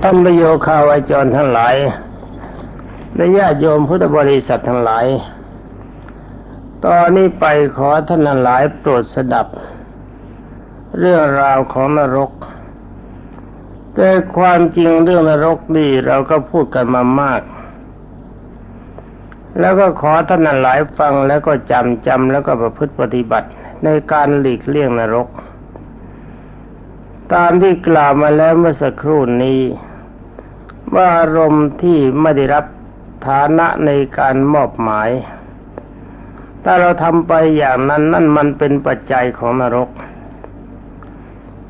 ท่านประโยคาวาจรทั้งหลายและญาติโยมพุทธบริษัททั้งหลาย ตอนนี้ไปขอท่านหลายโปรดสดับ เรื่องราวของนรก แต่ความจริงเรื่องนรกนี่เราก็พูดกันมามาก แล้วก็ขอท่านหลายฟังแล้วก็จำจำแล้วก็ประพฤติปฏิบัติในการหลีกเลี่ยงนรก ตามที่กล่าวมาแล้วเมื่อสักครู่นี้ ว่าอารมณ์ที่ไม่ได้รับฐานะในการมอบหมาย ถ้าเราทำไปอย่างนั้นนั่นมันเป็นปัจจัยของนรก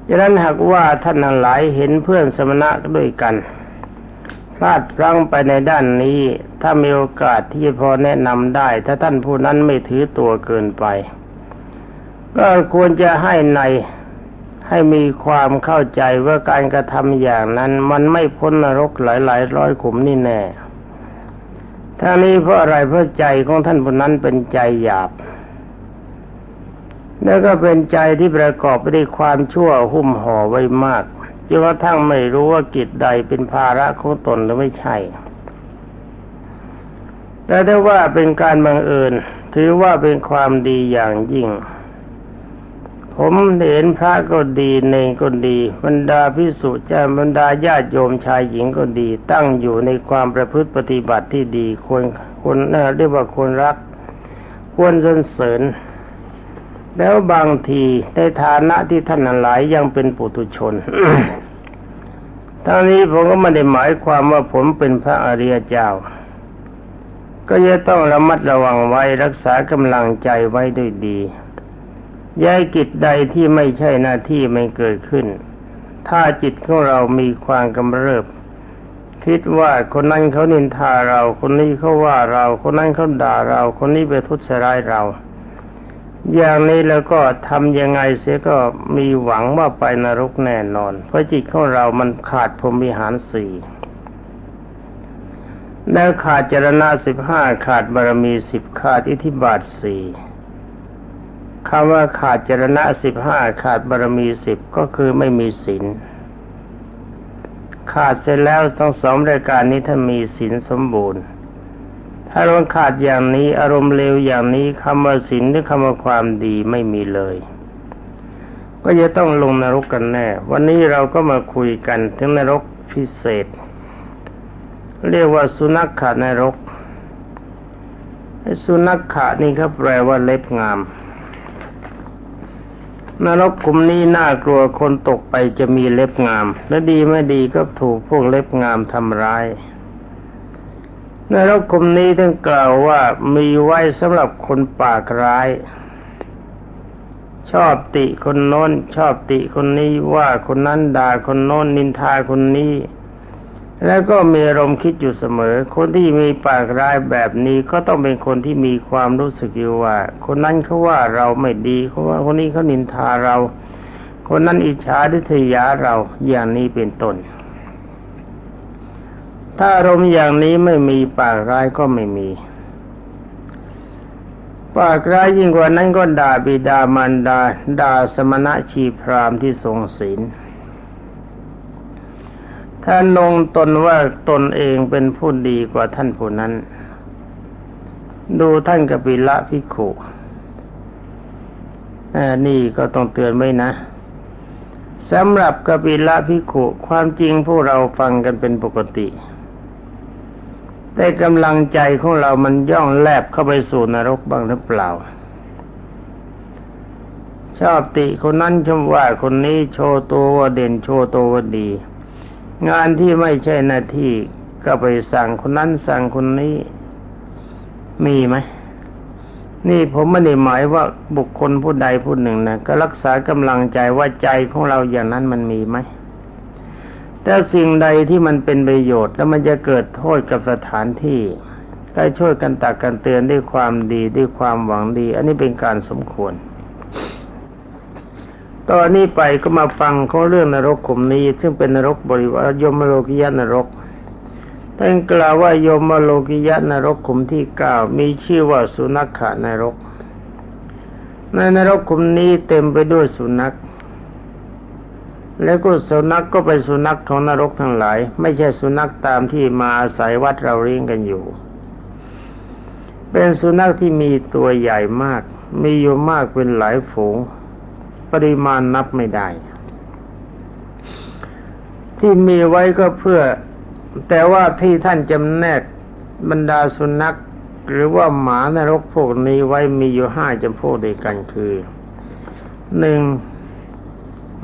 ดังนั้นหากว่าท่านหลายเห็นเพื่อนสมณะด้วยกัน พลาดพลั้งไปในด้านนี้ ถ้ามีโอกาสที่พอแนะนำได้ ถ้าท่านผู้นั้นไม่ถือตัวเกินไป ก็ควรจะให้ใน ให้มีความเข้าใจว่าการกระทำอย่างนั้น มันไม่พ้นนรกหลายๆร้อยขุมนี่แน่ทั้งนี้เพราะอะไรเพราะใจของท่านผู้นั้นเป็นใจหยาบ แล้วก็เป็นใจที่ประกอบไปด้วยความชั่วหุ้มห่อไว้มากจนกระทั่งไม่รู้ว่ากิจใดเป็นภาระของตนหรือไม่ใช่ แต่ถ้าว่าเป็นการบังเอิญ ถือว่าเป็นความดีอย่างยิ่ง ผมเห็นพระก็ดีเนงก็ดีบรรดาพิสุเจ้าบรรดาญาติโยมชายหญิงก็ดี ตั้งอยู่ในความประพฤติปฏิบัติที่ดีควรควรเรียกว่าควรรัก ควรสรรเสริญ แล้วบางทีในฐานะที่ท่านหลายยังเป็นปุถุชนทั้งนี้ผมก็ไม่ได้หมายความว่าผมเป็นพระอริยเจ้า ก็จะต้องระมัดระวังไว้รักษากำลังใจไว้ด้วยดี ย้ายกิจใดที่ไม่ใช่หน้าที่ไม่เกิดขึ้น ถ้าจิตของเรามีความกำเริบ คิดว่าคนนั้นเขานินทาเรา คนนี้เขาว่าเรา คนนั้นเขาด่าเรา คนนี้ไปทุจร้ายเรา อย่างนี้แล้วก็ทำยังไงเสียก็มีหวังว่าไปนรกแน่นอน เพราะจิตของเรามันขาดพรหมิหารสี่แล้วขาดจรณะสิบห้าขาดบารมีสิบขาดอิทธิบาทสี่ คำว่าขาดจรณะสิบห้าขาดบารมีสิบก็คือไม่มีศีลขาดเสร็จแล้วทั้งสองรายการนี้ถ้ามีศีลสมบูรณ์ ถ้าเราขาดอย่างนี้อารมณ์เลวอย่างนี้คำว่าศีลหรือคำว่าความดีไม่มีเลย ก็จะต้องลงนรกกันแน่ วันนี้เราก็มาคุยกันถึงนรกพิเศษ เรียกว่าสุนัขขานรกสุนัขขานี่เขาแปลว่าเล็บงาม นรกกลุ่มนี้น่ากลัวคนตกไปจะมีเล็บงาม และดีไม่ดีก็ถูกพวกเล็บงามทำร้ายนรกกลุ่มนี้ท่านกล่าวว่ามีไว้สำหรับคนปากร้าย ชอบติคนโน้น ชอบติคนนี้ว่าคนนั้นด่าคนโน้นนินทาคนนี้ แล้วก็มีอารมณ์คิดอยู่เสมอ คนที่มีปากร้ายแบบนี้ก็ต้องเป็นคนที่มีความรู้สึกอยู่ว่า คนนั้นเขาว่าเราไม่ดีเขาว่าคนนี้เขานินทาเรา คนนั้นอิจฉาดิษยาเราอย่างนี้เป็นต้นถ้าอารมณ์อย่างนี้ไม่มีปากร้ายก็ไม่มี ปากร้ายยิ่งกว่านั้นก็ด่าบิดามารดาด่าสมณะชีพรามที่ทรงศีล ถ้าลงตนว่าตนเองเป็นผู้ดีกว่าท่านผู้นั้น ดูท่านกปิละพิขุนี่ก็ต้องเตือนไว้นะสำหรับกปิละพิขุความจริงพวกเราฟังกันเป็นปกติ แต่กำลังใจของเรามันย่องแลบเข้าไปสู่นรกบ้างหรือเปล่า ชอบติคนนั้นชมว่าคนนี้โชว์ตัวว่าเด่นโชว์ตัวว่าดี งานที่ไม่ใช่หน้าที่ก็ไปสั่งคนนั้นสั่งคนนี้ มีไหมนี่ผมไม่ได้หมายว่าบุคคลผู้ใดผู้หนึ่งนะก็รักษากำลังใจว่าใจของเราอย่างนั้นมันมีไหมแต่สิ่งใดที่มันเป็นประโยชน์แล้วมันจะเกิดโทษกับสถานที่ก็ช่วยกันตักกันเตือนด้วยความดีด้วยความหวังดี อันนี้เป็นการสมควร ตอนนี้ไปก็มาฟังเขาเรื่องนรกขุมนี้ ซึ่งเป็นนรกบริวารยมโลกิยะนรกท่านกล่าวว่ายมโลกิยะนรกขุมที่เก้ามีชื่อว่าสุนัขขานรก ในนรกขุมนี้เต็มไปด้วยสุนัข แล้วก็สุนัขกก็เป็นสุนัขของนรกทั้งหลาย ไม่ใช่สุนัขตามที่มาอาศัยวัดเราเลี้ยงกันอยู่ เป็นสุนัขที่มีตัวใหญ่มาก มีอยู่มากเป็นหลายฝูง ปริมาณนับไม่ได้ ที่มีไว้ก็เพื่อ แต่ว่าที่ท่านจำแนกบรรดาสุนัข หรือว่าหมานรกพวกนี้ไว้มีอยู่ห้าจำพวกด้วยกันคือหนึ่ง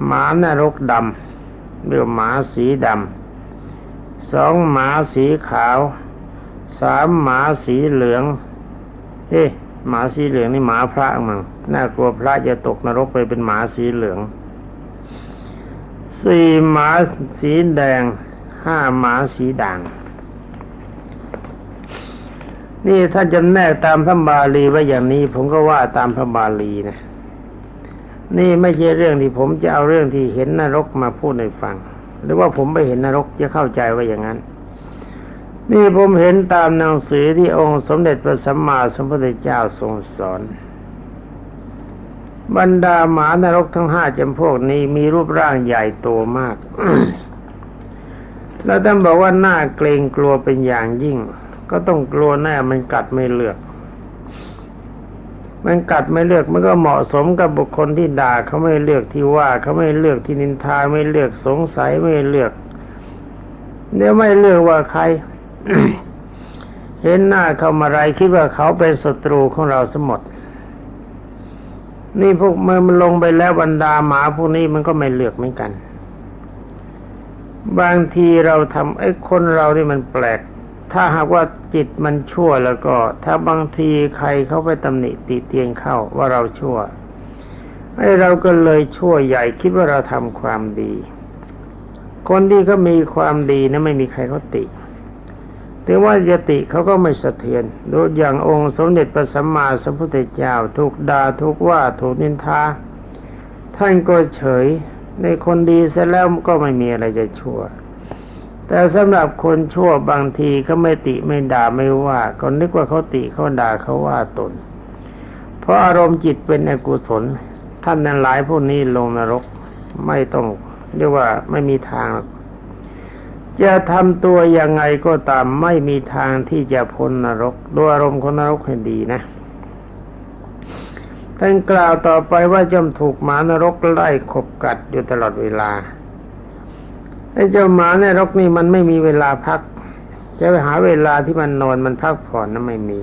หมานรกดำเรียกหมาสีดำสองหมาสีขาวสามหมาสีเหลืองเอ๊ะ หมาสีเหลืองนี่หมาพระมั้งน่ากลัวพระจะตกนรกไปเป็นหมาสีเหลืองสี่หมาสีแดงห้าหมาสีด่าง นี่ถ้าจำแนกตามพระบาลีไว้อย่างนี้ ผมก็ว่าตามพระบาลีนะ นี่ไม่ใช่เรื่องที่ผมจะเอาเรื่องที่เห็นนรกมาพูดให้ฟัง หรือว่าผมไปเห็นนรกจะเข้าใจว่าอย่างนั้น นี่ผมเห็นตามหนังสือที่องค์สมเด็จพระสัมมาสัมพุทธเจ้าทรงสอน บรรดาหมานรกทั้งห้าจำพวกนี้มีรูปร่างใหญ่โตมาก แล้วท่านบอกว่าหน่าเกรงกลัวเป็นอย่างยิ่ง ก็ต้องกลัวแน่มันกัดไม่เลือก มันกัดไม่เลือกมันก็เหมาะสมกับบุคคลที่ด่าเขาไม่เลือกที่ว่าเขาไม่เลือกที่นินทาไม่เลือกสงสัยไม่เลือกเดี๋ยวไม่เลือกว่าใคร เห็นหน้าเขามาไรคิดว่าเขาเป็นศัตรูของเราสมด นี่พวกเมื่อมันลงไปแล้วบรรดาหมาพวกนี้มันก็ไม่เลือกเหมือนกัน บางทีเราทำไอ้คนเรานี่มันแปลก ถ้าหากว่าจิตมันชั่วแล้วก็ ถ้าบางทีใครเขาไปตำหนิติเตียนเข้าว่าเราชั่วไอ้เราก็เลยชั่วใหญ่คิดว่าเราทำความดี คนที่เขามีความดีนะไม่มีใครเขาติ ถึงว่ายติเขาก็ไม่สะเทือนดูอย่างองค์สมเด็จพระสัมมาสัมพุทธเจ้าถูกด่าถูกว่าถูกนินทาท่านก็เฉยในคนดีเสร็จแล้วก็ไม่มีอะไรจะชั่ว แต่สำหรับคนชั่วบางทีเขาไม่ติไม่ด่าไม่ว่าก็นึกว่าเขาติเขาด่าเขาว่าตน เพราะอารมณ์จิตเป็นอกุศล ท่านนั้นหลายพวกนี้ลงนรกไม่ต้องเรียกว่าไม่มีทาง จะทำตัวยังไงก็ตามไม่มีทางที่จะพ้นนรกดูอารมณ์ของนรกให้ดีนะท่านกล่าวต่อไปว่าจอมถูกหมานรกไล่ขบกัดอยู่ตลอดเวลาไอ้เจ้าหมานรกนี่มันไม่มีเวลาพัก จะไปหาเวลาที่มันนอนมันพักผ่อนนั้นไม่มี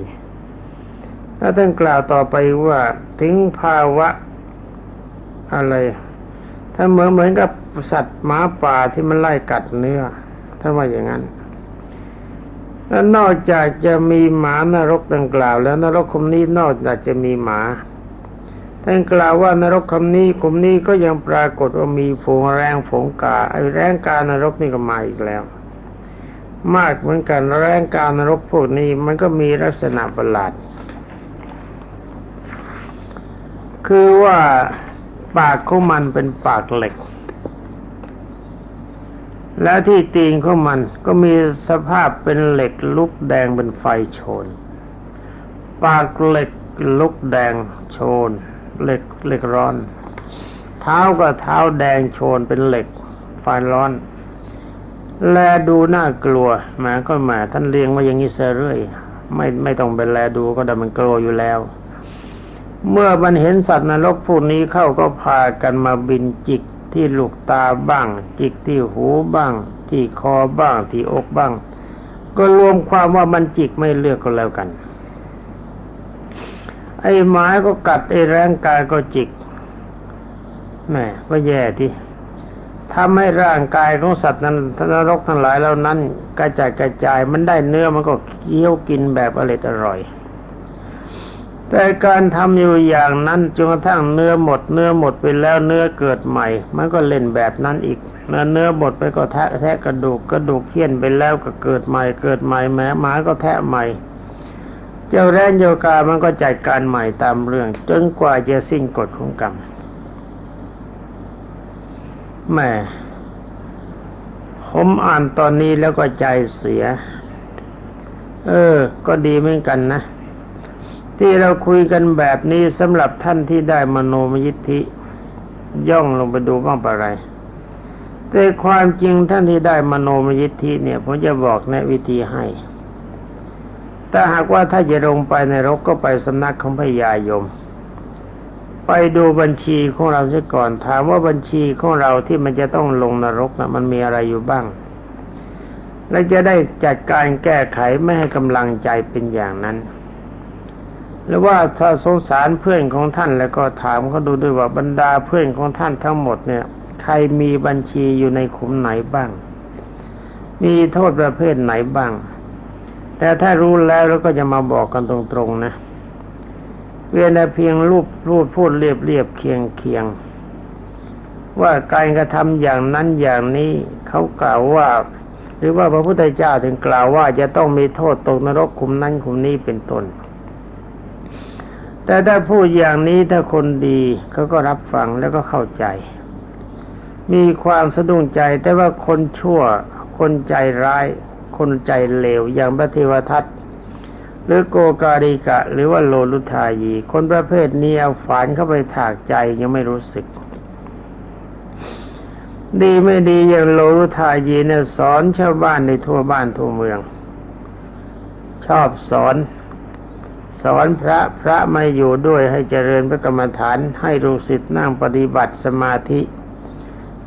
แล้วท่านกล่าวต่อไปว่าถึงภาวะอะไร ถ้าเหมือนเหมือนกับสัตว์หมาป่าที่มันไล่กัดเนื้อ ท่านว่าอย่างนั้นแล้วนอกจากจะมีหมานรกดังกล่าว แล้วนรกคมนี้นอกจากจะมีหมาท่านกล่าวว่านรกคำนี้กลุ่มนี้ก็ยังปรากฏว่ามีฝูงแรงฝูงกาไอ้แรงกานรกนี่ก็มาอีกแล้ว มากเหมือนกันแรงกานรกพวกนี้มันก็มีลักษณะประหลาด คือว่าปากของมันเป็นปากเหล็ก แล้วที่ตีนของมันก็มีสภาพเป็นเหล็กลุกแดงเป็นไฟโชน ปากเหล็กลุกแดงโชน เหล็กเหล็กร้อน เท้าก็เท้าแดงโชนเป็นเหล็กไฟร้อน แลดูน่ากลัวหมาก็หมาท่านเลี้ยงมาอย่างนี้เสเรื่อยไม่ไม่ต้องไปแลดูก็ได้มันกลัวอยู่แล้ว เมื่อมันเห็นสัตว์นรกพวกนี้เข้าก็พากันมาบินจิก ที่ลูกตาบ้าง จิกที่หูบ้าง ที่คอบ้าง ที่อกบ้าง ก็รวมความว่ามันจิกไม่เลือกก็แล้วกัน ไอ้ไม้ก็กัดไอ้แรงกายก็จิกแหม่ก็แย่ที่ทำให้ร่างกายของสัตว์นั้นนรกทั้งหลายเหล่านั้น กระจายกระจายมันได้เนื้อมันก็เคี้ยวกินแบบอร่อยอร่อย แต่การทำอยู่อย่างนั้นจนกระทั่งเนื้อหมดเนื้อหมดไปแล้วเนื้อเกิดใหม่ มันก็เล่นแบบนั้นอีกเนื้อเนื้อหมดไปก็แทะแทะกระดูกกระดูกเคี้ยนไปแล้วก็เกิดใหม่ เกิดใหม่แม้หมาก็แทะใหม่ เจ้าแรนโยกามันก็จัดการใหม่ตามเรื่อง จนกว่าจะสิ้นกฎของกรรมแม่ผมอ่านตอนนี้แล้วก็ใจเสีย เออ ก็ดีเหมือนกันนะ ที่เราคุยกันแบบนี้สำหรับท่านที่ได้มโนมยิทธิ ย่องลงไปดูบ้างปะไรแต่ความจริงท่านที่ได้มโนมยิทธิเนี่ยผมจะบอกแนะวิธีให้ถ้าหากว่าถ้าจะลงไปในรกก็ไปสำนักของพญายม ไปดูบัญชีของเราเสียก่อน ถามว่าบัญชีของเราที่มันจะต้องลงนรกนะมันมีอะไรอยู่บ้าง และจะได้จัดการแก้ไขไม่ให้กำลังใจเป็นอย่างนั้น หรือว่าถ้าสงสารเพื่อนของท่านแล้วก็ถามเขาดูด้วยว่าบรรดาเพื่อนของท่านทั้งหมดเนี่ย ใครมีบัญชีอยู่ในขุมไหนบ้าง มีโทษประเภทไหนบ้าง แต่ถ้ารู้แล้วเราก็จะมาบอกกันตรงๆนะ เวียนแต่เพียงรูปรูปพูดเรียบเรียบเคียงเคียงว่าการกระทำอย่างนั้นอย่างนี้เขากล่าวว่า หรือว่าพระพุทธเจ้าถึงกล่าวว่าจะต้องมีโทษตกนรกขุมนั้นขุมนี้เป็นต้น แต่ถ้าพูดอย่างนี้ถ้าคนดีเขาก็รับฟังแล้วก็เข้าใจ มีความสะดุ้งใจแต่ว่าคนชั่ว คนใจร้าย คนใจเลวอย่างพระเทวทัตหรือโกการิกะ หรือว่าโลลุทายี คนประเภทนี้เอาฝานเข้าไปถากใจยังไม่รู้สึก ดีไม่ดีอย่างโลลุทายีเนี่ยสอนชาวบ้านในทั่วบ้านทั่วเมือง ชอบสอน สอนพระพระไม่อยู่ด้วยให้เจริญพระกรรมฐานให้ลูกศิษย์นั่งปฏิบัติสมาธิ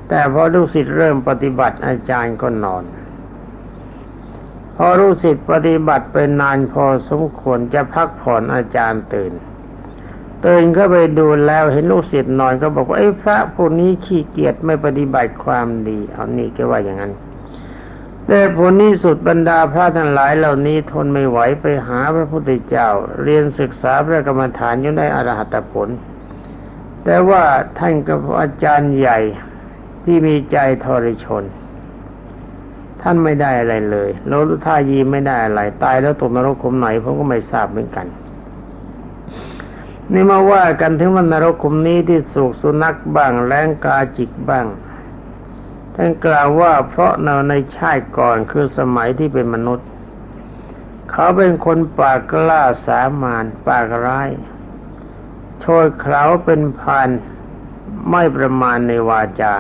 แต่พอลูกศิษย์เริ่มปฏิบัติอาจารย์ก็นอน พอลูกศิษย์ปฏิบัติไปนานพอสมควรจะพักผ่อนอาจารย์ตื่นตื่นเข้าไปดูแล้วเห็นลูกศิษย์นอนก็บอกว่าไอ้พระพวกนี้ขี้เกียจไม่ปฏิบัติความดีเอานี่แกว่าอย่างนั้น แต่ผลที่สุดบรรดาพระทั้งหลายเหล่านี้ทนไม่ไหวไปหาพระพุทธเจ้า เรียนศึกษาพระกรรมฐานจนได้อรหัตผล แต่ว่าท่านกับอาจารย์ใหญ่ที่มีใจทรชน ท่านไม่ได้อะไรเลยโลลุทายีไม่ได้อะไร ตายแล้วตกนรกขุมไหนผมก็ไม่ทราบเหมือนกันนี่มาว่ากันถึงวันนรกขุมนี้ที่สูกสุนัขบ้างแรงกาจิกบ้าง ท่านกล่าวว่าเพราะเราในชาติก่อนคือสมัยที่เป็นมนุษย์ เขาเป็นคนปากกล้าสามานปากร้ายโชยเขาเป็นพันไม่ประมาณในวาจา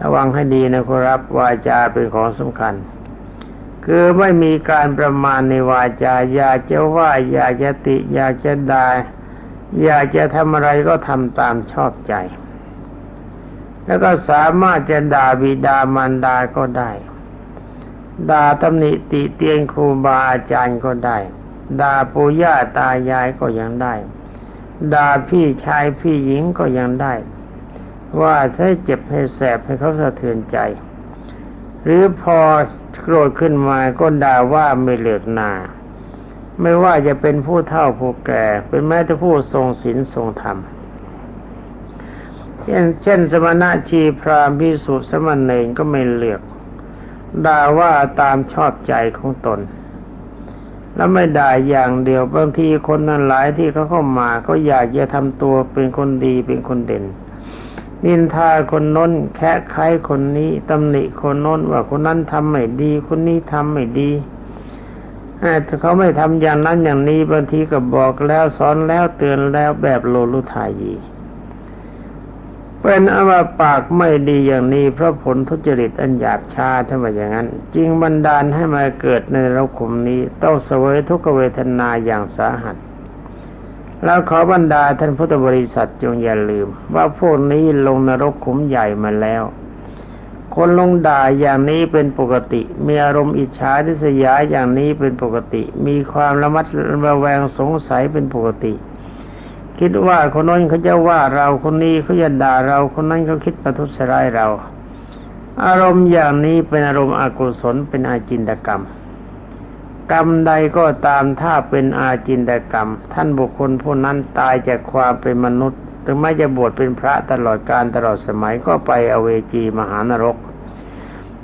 ระวังให้ดีนะครับวาจาเป็นของสำคัญ คือไม่มีการประมาณในวาจา อยากจะว่าอยากจะติ อยากจะด่าอยากจะทำอะไรก็ทำตามชอบใจ แล้วก็สามารถจะด่าบิดามารดาก็ได้ ด่าตำหนิติเตียนครูบาอาจารย์ก็ได้ ด่าปู่ย่าตายายก็ยังได้ ด่าพี่ชายพี่หญิงก็ยังได้ ว่าถ้าเจ็บให้แสบให้เขาสะเทือนใจ หรือพอโกรธขึ้นมาก็ด่าว่าไม่เหลือกหนาไม่ว่าจะเป็นผู้เฒ่าผู้แก่ เป็นแม้แต่ผู้ทรงศีลทรงธรรม เช่นเช่น สมณะชีพรามพิสุสมณเณรก็ไม่เลือกด่าว่าตามชอบใจของตน แล้วไม่ด่าอย่างเดียวบางทีคนนั้นหลายที่เขาเข้ามาก็อยากจะทำตัวเป็นคนดีเป็นคนเด่น นินทาคนน้นแค่ไขคนนี้ตำหนิคนน้นว่าคนนั้นทำไม่ดี คนนี้ทำไม่ดีถ้าเขาไม่ทำอย่างนั้นอย่างนี้บางทีก็บอกแล้วสอนแล้วเตือนแล้วแบบโลลุทายี เป็นอาว่าปากไม่ดีอย่างนี้เพราะผลทุจริตอันหยาบชาถ้าว่าอย่างนั้นจึงบันดาลให้มาเกิดในโลกขุมนี้ต้องเสวยทุกเวทนาอย่างสาหัสแล้วขอบรรดาท่านพุทธบริษัทจงอย่าลืม ว่าพวกนี้ลงนรกขุมใหญ่มาแล้ว คนลงด่าอย่างนี้เป็นปกติ มีอารมณ์อิจฉาทิษยาอย่างนี้เป็นปกติ มีความระมัดระแวงสงสัยเป็นปกติ คิดว่าคนนั้นเขาจะว่าเราคนนี้เขาจะด่าเราคนนั้นเขาคิดประทุษร้ายเรา อารมณ์อย่างนี้เป็นอารมณ์อกุศลเป็นอาจินตกรรม กรรมใดก็ตามถ้าเป็นอาจินตกรรม ท่านบุคคลผู้นั้นตายจากความเป็นมนุษย์ถึงแม้จะบวชเป็นพระตลอดการตลอดสมัยก็ไปอเวจีมหานรก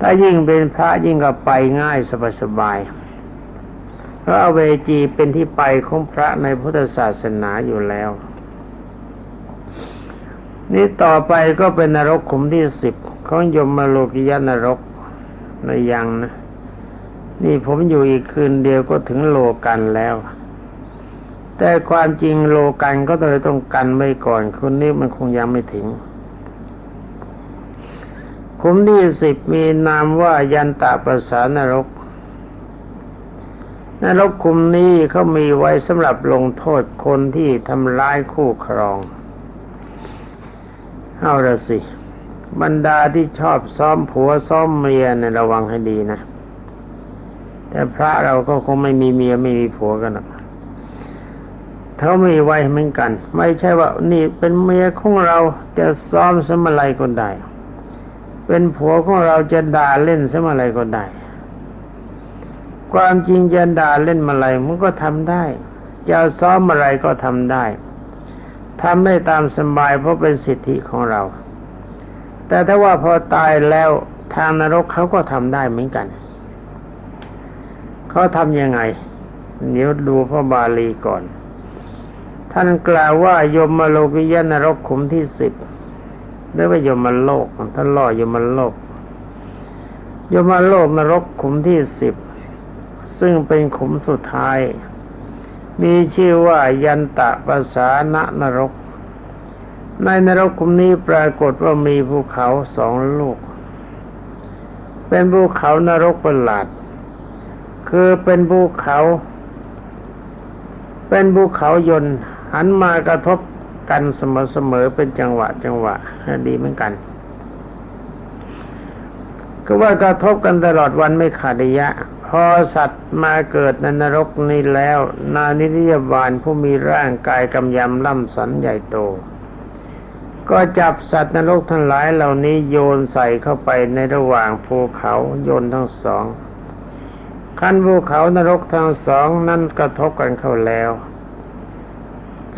ถ้ายิ่งเป็นพระยิ่งก็ไปง่ายสบาย ระอเวจีเป็นที่ไปของพระในพุทธศาสนาอยู่แล้ว นี่ต่อไปก็เป็นนรกขุมที่สิบของยมโลกิยนรกในยังนะนี่ผมอยู่อีกคืนเดียวก็ถึงโลกันแล้ว แต่ความจริงโลกันก็เลยต้องกันไว้ก่อนคนนี้มันคงยังไม่ถึงขุมที่สิบมีนามว่ายันตะประสานรก นรกขุมนี้เขามีไว้สำหรับลงโทษคนที่ทำร้ายคู่ครอง เอาละสิ บรรดาที่ชอบซ้อมผัวซ้อมเมียเนี่ยระวังให้ดีนะ แต่พระเราก็คงไม่มีเมียไม่มีผัวกันหรอกเขามีไว้เหมือนกัน ไม่ใช่ว่านี่เป็นเมียของเราจะซ้อมสมอะไรก็ได้ เป็นผัวของเราจะด่าเล่นสมอะไรก็ได้ ความจริงจะด่าเล่นมาอะไรมันก็ทำได้จะซ้อมอะไรก็ทำได้ทำได้ตามสบายเพราะเป็นสิทธิของเรา แต่ถ้าว่าพอตายแล้วทางนรกเขาก็ทำได้เหมือนกัน เขาทำยังไง เดี๋ยวดูพระบาลีก่อน ท่านกล่าวว่ายมโลกิยนรกขุมที่สิบหรือว่ายมโลกท่านล่อยมโลก ยมโลกนรกขุมที่สิบ ซึ่งเป็นขุมสุดท้าย มีชื่อว่ายันตะภาษาณนรก ในนรกขุมนี้ปรากฏว่ามีภูเขาสองลูก เป็นภูเขานรกประหลาด คือเป็นภูเขา เป็นภูเขายนต์หันมากระทบกันเสมอๆเป็นจังหวะจังหวะดีเหมือนกันก็ว่ากระทบกันตลอดวันไม่ขาดระยะ พอสัตว์มาเกิดในนรกนี้แล้ว นานิริยบาลผู้มีร่างกายกำยำล่ำสันใหญ่โต ก็จับสัตว์นรกทั้งหลายเหล่านี้โยนใส่เข้าไปในระหว่างภูเขาโยนทั้งสองขั้นภูเขานรกทั้งสองนั้นกระทบกันเข้าแล้ว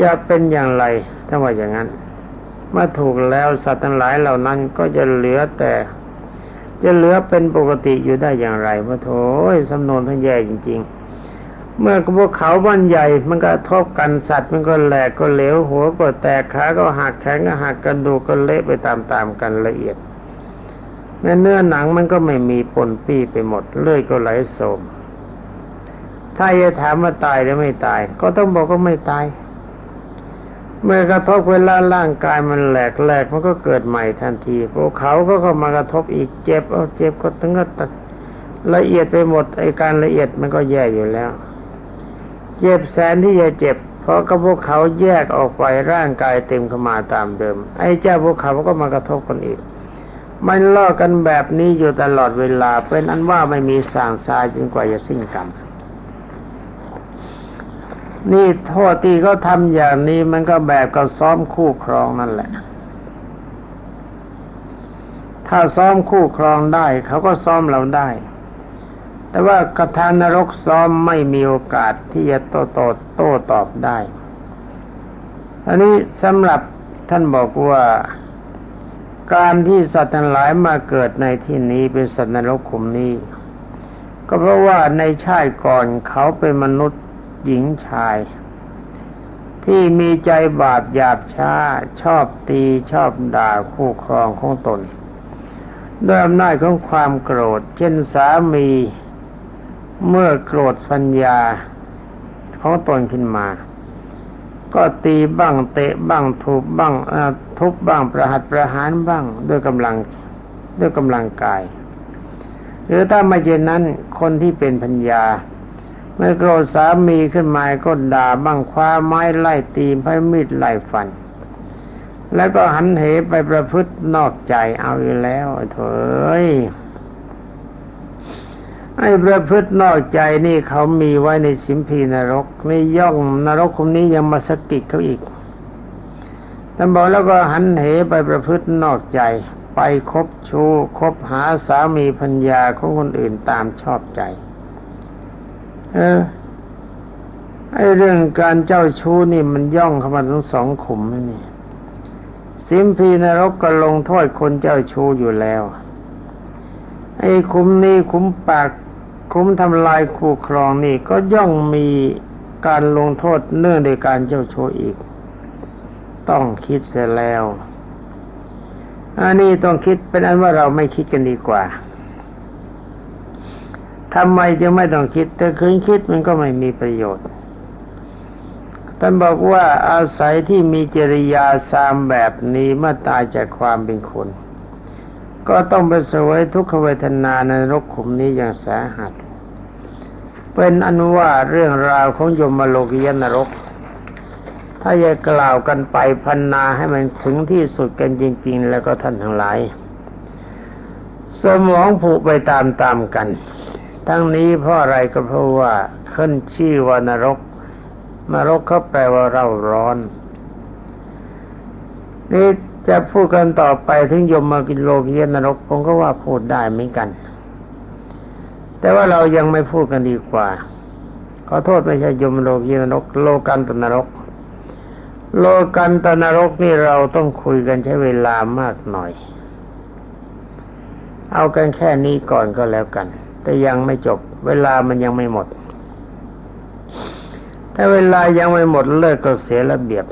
จะเป็นอย่างไรถ้าว่าอย่างนั้นเมื่อถูกแล้วสัตว์ทั้งหลายเหล่านั้นก็จะเหลือแต่ จะเหลือเป็นปกติอยู่ได้อย่างไรพระโถยสำนวนทั้งแย่จริง ๆ เมื่อภูเขาบ้านใหญ่มันก็ทบกันสัตว์มันก็แหลกก็เหลวหัวก็แตกขาก็หักแขนก็หักกระดูกก็เละไปตามๆกันละเอียดแม้เนื้อหนังมันก็ไม่มีปนปี้ไปหมดเลื่อยก็ไหลโสมถ้าจะถามว่าตายหรือไม่ตาย ก็ต้องบอกว่าไม่ตาย เมื่อกระทบเวลาร่างกายมันแหลกแหลกมันก็เกิดใหม่ทันทีพวกเขาก็เข้ามากระทบอีกเจ็บเอาเจ็บก็ถึงก็ตัดละเอียดไปหมดไอการละเอียดมันก็แย่อยู่แล้ว เจ็บแสนที่จะเจ็บ เพราะกับพวกเขาแยกออกไปร่างกายเต็มเข้ามาตามเดิม ไอ้เจ้าพวกเขาก็มากระทบกันอีก มันล่อกันแบบนี้อยู่ตลอดเวลาเป็นอันว่าไม่มีสางซายจนกว่าจะสิ้นกรรม นี่โทษที่เขาทำอย่างนี้มันก็แบบกับซ้อมคู่ครองนั่นแหละ ถ้าซ้อมคู่ครองได้ เขาก็ซ้อมเราได้ แต่ว่ากระทานนรกซ้อมไม่มีโอกาสที่จะโต้ตโต้ตอบได้ อันนี้สำหรับท่านบอกว่าการที่สัตว์ทั้งหลายมาเกิดในที่นี้เป็นสัตว์นรกขุมนี้ ก็เพราะว่าในชาติก่อนเขาเป็นมนุษย์ หญิงชาย ที่มีใจบาปหยาบช้า ชอบตีชอบด่าคู่ครองของตน ด้วยอำนาจของความโกรธ เช่นสามีเมื่อโกรธพัญญาของตนขึ้นมา ก็ตีบ้างเตะบ้างทุบบ้างทุบบ้างประหัตประหารบ้างด้วยกำลังด้วยกำลังกาย หรือถ้าไม่เช่นนั้นคนที่เป็นพัญญา เมื่อโกรธสามีขึ้นมาก็ด่าบ้างคว้าไม้ไล่ตีไม้มีดไล่ฟัน แล้วก็หันเหไปประพฤตินอกใจเอาอยู่แล้วเถอยไอ้ประพฤตินอกใจนี่เขามีไว้ในสิมพีนรกในย่องนรกคุมนี้ยังมาสะกิดเขาอีกท่านบอกแล้วก็หันเหไปประพฤตินอกใจ ไปคบชู้คบหาสามีพัญญาของคนอื่นตามชอบใจ เออไอเรื่องการเจ้าชู้นี่มันย่องเข้ามาทั้งสองขุมนี่สิมพีนรกก็ลงโทษคนเจ้าชู้อยู่แล้ว ไอ้คุ้มนี้คุ้มปากคุ้มทำลายคู่ครองนี่ก็ย่อมมีการลงโทษเนื่องในการเจ้าชู้อีก ต้องคิดเสียแล้ว อันนี้ต้องคิดเป็นอันว่าเราไม่คิดกันดีกว่า ทำไมจึงไม่ต้องคิด แต่คืนคิดมันก็ไม่มีประโยชน์ท่านบอกว่าอาศัยที่มีจริยาสามแบบนี้เมื่อตายจากความเป็นคน ก็ต้องไปเสวยทุกขเวทนาในนรกขุมนี้อย่างสาหัส เป็นอนุว่าเรื่องราวของยมโลกิยนรก ถ้าจะกล่าวกันไปพันนาให้มันถึงที่สุดกันจริง ๆ แล้วก็ท่านทั้งหลาย สมองผุไปตามๆกัน ทั้งนี้เพราะอะไรก็เพราะว่าขึ้นชื่อว่านรก นรกเขาแปลว่าเราร้อน นี่จะพูดกันต่อไปถึงยมมากิโลกิยนรกผมก็ว่าพูดได้เหมือนกัน แต่ว่าเรายังไม่พูดกันดีกว่า ขอโทษไม่ใช่ยมโลกิยนรก โลกันตนรก โลกันตนรกนี่เราต้องคุยกันใช้เวลามากหน่อย เอากันแค่นี้ก่อนก็แล้วกัน แต่ยังไม่จบ เวลามันยังไม่หมด ถ้าเวลายังไม่หมดเลิกก็เสียระเบียบ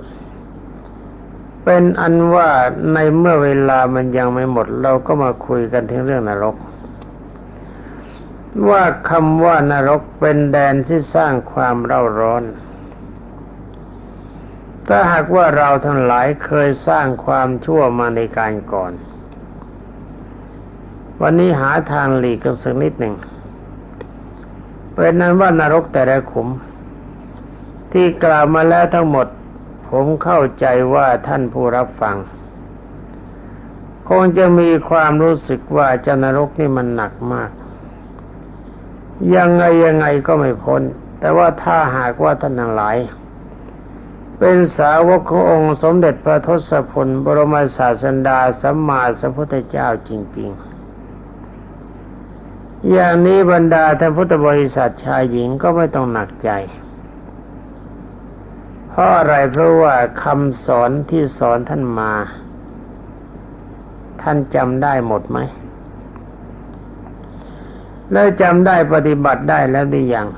เป็นอันว่าในเมื่อเวลามันยังไม่หมด เราก็มาคุยกันถึงเรื่องนรก ว่าคำว่านรกเป็นแดนที่สร้างความเร่าร้อนถ้าหากว่าเราทั้งหลายเคยสร้างความชั่วมาในการก่อน วันนี้หาทางหลีกกันสักนิดหนึ่งเป็นนั้นว่านรกแต่ละขุม ที่กล่าวมาแล้วทั้งหมด ผมเข้าใจว่าท่านผู้รับฟัง คงจะมีความรู้สึกว่าเจานรกนี่มันหนักมาก ยังไงยังไงก็ไม่พ้น แต่ว่าถ้าหากว่าท่านทั้งหลาย เป็นสาวกขององค์สมเด็จพระทศพลบรมศาสดาสัมมาสัมพุทธเจ้าจริง ๆ อย่างนี้บรรดาท่านพุทธบริษัทชายหญิงก็ไม่ต้องหนักใจเพราะอะไรเพราะว่าคำสอนที่สอนท่านมา ท่านจำได้หมดไหมแล้วจำได้ปฏิบัติได้แล้วหรือยัง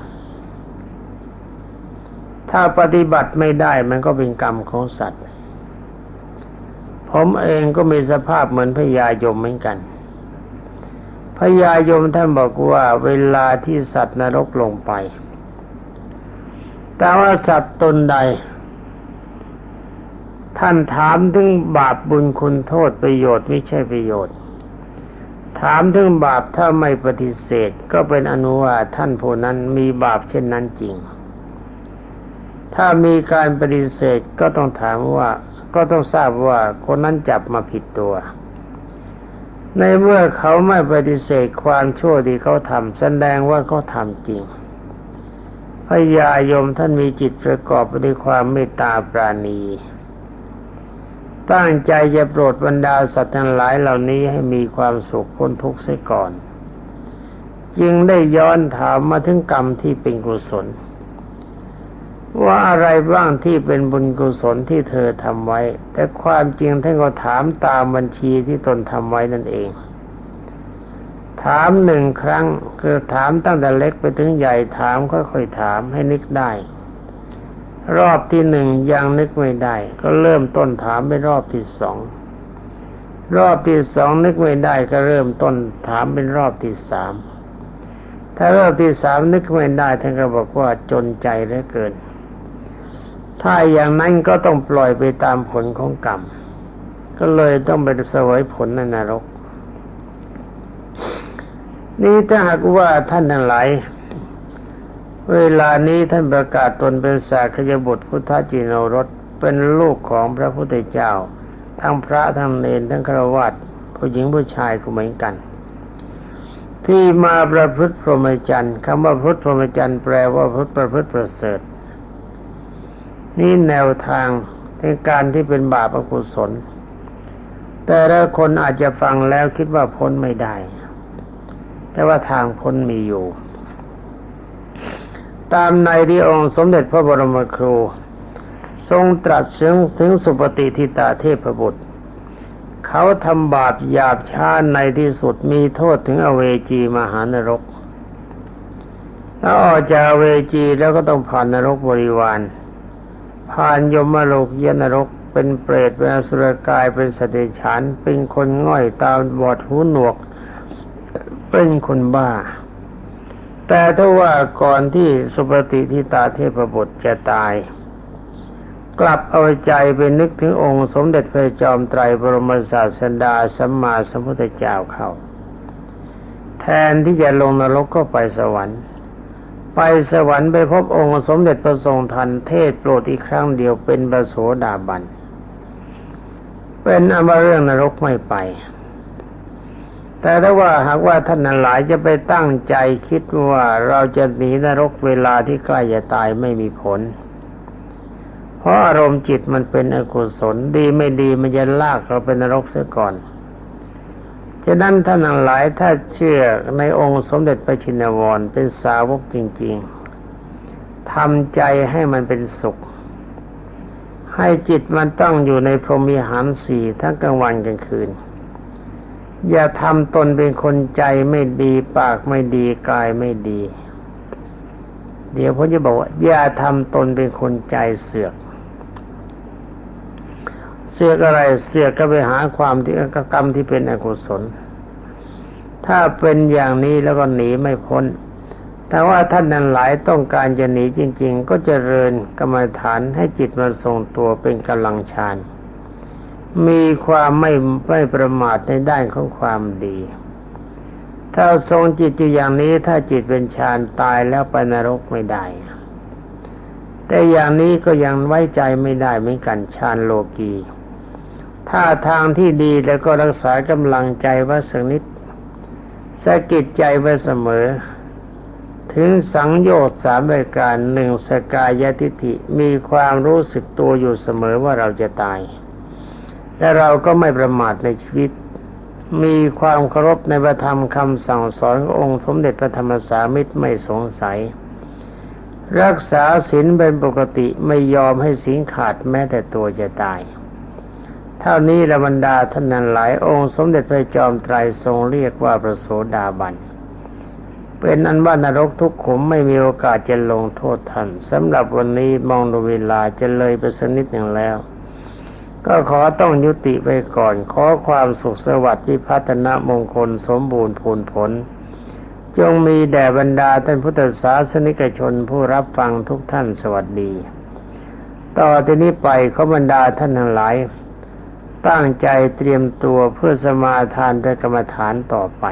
ถ้าปฏิบัติไม่ได้มันก็เป็นกรรมของสัตว์ ผมเองก็มีสภาพเหมือนพญายมเหมือนกัน พญายมท่านบอกว่าเวลาที่สัตว์นรกลงไป แต่ว่าสัตว์ตนใด ท่านถามถึงบาปบุญคุณโทษประโยชน์ไม่ใช่ประโยชน์ ถามถึงบาปถ้าไม่ปฏิเสธ ก็เป็นอนุว่าท่านผู้นั้นมีบาปเช่นนั้นจริง ถ้ามีการปฏิเสธก็ต้องถามว่าก็ต้องทราบว่าคนนั้นจับมาผิดตัว ในเมื่อเขาไม่ปฏิเสธความชั่วที่เขาทำแสดงว่าเขาทำจริงพญายมท่านมีจิตประกอบไปด้วยความเมตตาปราณี ตั้งใจจะโปรดบรรดาสัตว์ทั้งหลายเหล่านี้ให้มีความสุขพ้นทุกข์เสียก่อน จึงได้ย้อนถามมาถึงกรรมที่เป็นกุศล ว่าอะไรบ้างที่เป็นบุญกุศลที่เธอทำไว้ แต่ความจริงท่านก็ถามตามบัญชีที่ตนทำไว้นั่นเอง ถามหนึ่งครั้งคือถามตั้งแต่เล็กไปถึงใหญ่ถามค่อยๆถามให้นึกได้ รอบที่หนึ่งยังนึกไม่ได้ ก็เริ่มต้นถามไปรอบที่สองรอบที่สองนึกไม่ได้ก็เริ่มต้นถามเป็นรอบที่สามถ้ารอบที่สามนึกไม่ได้ท่านก็บอกว่าจนใจเหลือเกิน ถ้าอย่างนั้นก็ต้องปล่อยไปตามผลของกรรม ก็เลยต้องไปเสวยผลในนรก นี่ถ้าหากว่าท่านทั้งหลายเวลานี้ท่านประกาศตนเป็นสาขยบุตรพุทธจินรสเป็นลูกของพระพุทธเจ้า ทั้งพระทั้งเนรทั้งฆราวาสผู้หญิงผู้ชายก็เหมือนกัน ที่มาประพฤติพรหมจรรย์คำว่าพฤติพรหมจรรย์แปลว่าพฤติประพฤติประเสริฐ นี่แนวทางในการที่เป็นบาปอกุศล แต่ละคนอาจจะฟังแล้วคิดว่าพ้นไม่ได้ แต่ว่าทางพ้นมีอยู่ ตามในที่องค์สมเด็จพระบรมครู ทรงตรัสถึงถึงสุปฏิทิตาเทพบุตร เขาทำบาปหยาบช้าในที่สุดมีโทษถึงอเวจีมหานรก แล้วออกจากอเวจีแล้วก็ต้องผ่านนรกบริวาร ผ่านยมโลกเยนรก เป็นเปรตเป็นอสุรกายเป็นสตว์เดรัจฉาน เป็นคนง่อยตาบอดหูหนวก เป็นคนบ้า แต่ถ้าว่าก่อนที่สุปฏิทิตาเทพบุตรจะตาย กลับเอาใจไปนึกถึงองค์สมเด็จพระจอมไตรบรมศาสดาสัมมาสัมพุทธเจ้าเขา แทนที่จะลงนรกก็ไปสวรรค์ ไปสวรรค์ไปพบองค์สมเด็จพระทรงทันเทศโปรดอีกครั้งเดียวเป็นประโสดาบัน เป็นอันมาเรื่องนรกไม่ไป แต่ถ้าว่าหากว่าท่านนั้นหลายจะไปตั้งใจคิดว่าเราจะหนีนรกเวลาที่ใกล้จะตายไม่มีผล เพราะอารมณ์จิตมันเป็นอกุศลดีไม่ดีมันจะลากเราเป็นนรกเสียก่อน ฉะนั้นท่านหลายถ้าเชื่อในองค์สมเด็จพระชินวรเป็นสาวกจริง ๆทำใจให้มันเป็นสุข ให้จิตมันต้องอยู่ในพรหมิหารสี่ทั้งกลางวันกลางคืน อย่าทำตนเป็นคนใจไม่ดีปากไม่ดีกายไม่ดี เดี๋ยวผมจะบอกว่าอย่าทำตนเป็นคนใจเสือก เสือกอะไรเสือกก็ไปหาความที่กรรมที่เป็นอกุศล ถ้าเป็นอย่างนี้แล้วก็หนีไม่พ้น แต่ว่าท่านนั้นหลายต้องการจะหนีจริง ๆ ก็จเจริญกรรมฐานให้จิตมันทรงตัวเป็นกำลังฌานมีความไม่ไม่ประมาทในด้านของความดี ถ้าทรงจิตอยู่อย่างนี้ถ้าจิตเป็นฌานตายแล้วไปนรกไม่ได้ แต่อย่างนี้ก็ยังไว้ใจไม่ได้เหมือนกันฌานโลกี ถ้าทางที่ดีแล้วก็รักษากำลังใจไว้สักนิดสะกิดใจไว้เสมอ ถึงสังโยชน์สามรายการหนึ่งสกายทิฐิมีความรู้สึกตัวอยู่เสมอว่าเราจะตาย และเราก็ไม่ประมาทในชีวิต มีความเคารพในพระธรรมคำสั่งสอนขององค์สมเด็จพระธรรมสามิตรไม่สงสัย รักษาศีลเป็นปกติไม่ยอมให้ศีลขาดแม้แต่ตัวจะตาย เท่านี้ระบรรดาท่านนั้นหลายองค์สมเด็จพระจอมไตรทรงเรียกว่าประโสดาบันเป็นอันว่านรกทุกขุมไม่มีโอกาสจะลงโทษท่านสำหรับวันนี้มองดูเวลาจะเลยไปสักนิดหนึ่งแล้ว ก็ขอต้องยุติไปก่อน ขอความสุขสวัสดิ์พิพัฒนมงคลสมบูรณ์ผลผล จงมีแด่บรรดาท่านพุทธศาสนิกชนผู้รับฟังทุกท่านสวัสดี ต่อที่นี้ไปขอบรรดาท่านทั้งหลาย ตั้งใจเตรียมตัวเพื่อสมาทานพระกรรมฐานต่อไป